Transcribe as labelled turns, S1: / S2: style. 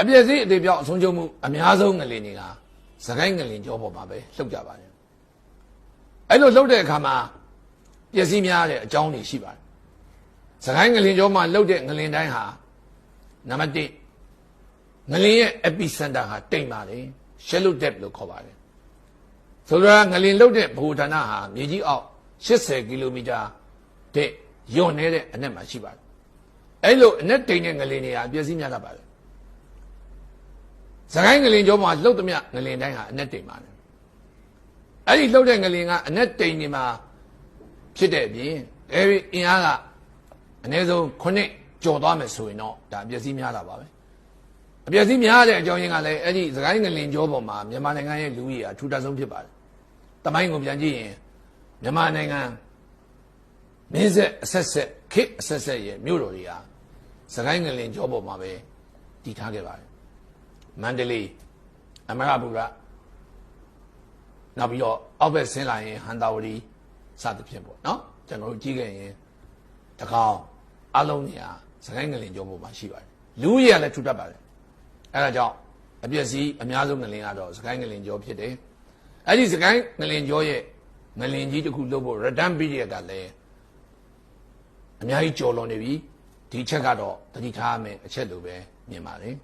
S1: အပြည့်စည်းအသေးပြောက်အဆုံးချုပ်မှုအများဆုံးငလင်တွေကစကိုင်းငလင်ကြောပေါ်မှာပဲလှုပ်ကြပါတယ်အဲ့လိုလှုပ်တဲ့အခါမှာပျက်စီးများတဲ့အကြောင်းတွေရှိပါတယ်စကိုင်းငလင်ကြောမှာလှုပ်တဲ့ငလင်တိုင်းဟာနံပါတ်1ငလင်ရဲ့ epicenter ဟာတိမ်ပါတယ် shallow depth လို့ခေါ်ပါတယ်ဆိုတော့ငလင်လှုပ်တဲ့ဘူဌာနဟာမြေကြီးအောက်80ကီလိုမီတာတဲ့ယွန်နေတဲ့အနက်မှာရှိပါတယ်အဲ့လိုအနက်တိမ်တဲ့ငလင်တွေဟာပျက်စီးများတတ်ပါတယ် စကိုင်းငလင်ကျောမှာလှုပ်သမျှငလင်တိုင်းဟာအနက်တိမ်ပါတယ်အဲ့ဒီလှုပ်တဲ့ငလင်ကအနက်တိမ်နေမှာဖြစ်တဲ့အပြင်အဲဒီအင်အားကအနည်းဆုံး9ကျော်သွားမယ်ဆိုရင်တော့ဒါအပျက်စီးများတာပါပဲအပျက်စီးများတဲ့အကြောင်းရင်းကလည်းအဲ့ဒီစကိုင်းငလင်ကျောပေါ်မှာမြန်မာနိုင်ငံရဲ့လူကြီးအထူးတဆုံးဖြစ်ပါတယ်တမိုင်းကိုပြန်ကြည့်ရင်မြန်မာနိုင်ငံမင်းဆက်အဆက်ဆက်ခေတ်အဆက်ဆက်ရဲ့မြို့တော်တွေဟာစကိုင်းငလင်ကျောပေါ်မှာပဲတည်ထားခဲ့ပါတယ် မန္တလေးအမရပူရနောက်ပြီးတော့အောက်ဘက်ဆင်းလာရင်ဟန်တာဝတီစသဖြင့်ပေါ့နော်ကျွန်တော်တို့ကြည့်ခဲ့ရင်တကောင်အလုံးနေရာစကိုင်းငလင်ကျောပေါ်မှာရှိပါတယ်လူကြီးကလည်းထူတတ်ပါတယ်အဲဒါကြောင့်အပြည့်စည်းအများဆုံးငလင်ကတော့စကိုင်းငလင်ကျောဖြစ်တယ်အဲ့ဒီစကိုင်းငလင်ကျောရဲ့ငလင်ကြီးတစ်ခုလုပ်ဖို့ return period ကလည်းအများကြီးကြော်လွန်နေပြီဒီချက်ကတော့တတိထားမယ်အချက်လိုပဲမြင်ပါတယ်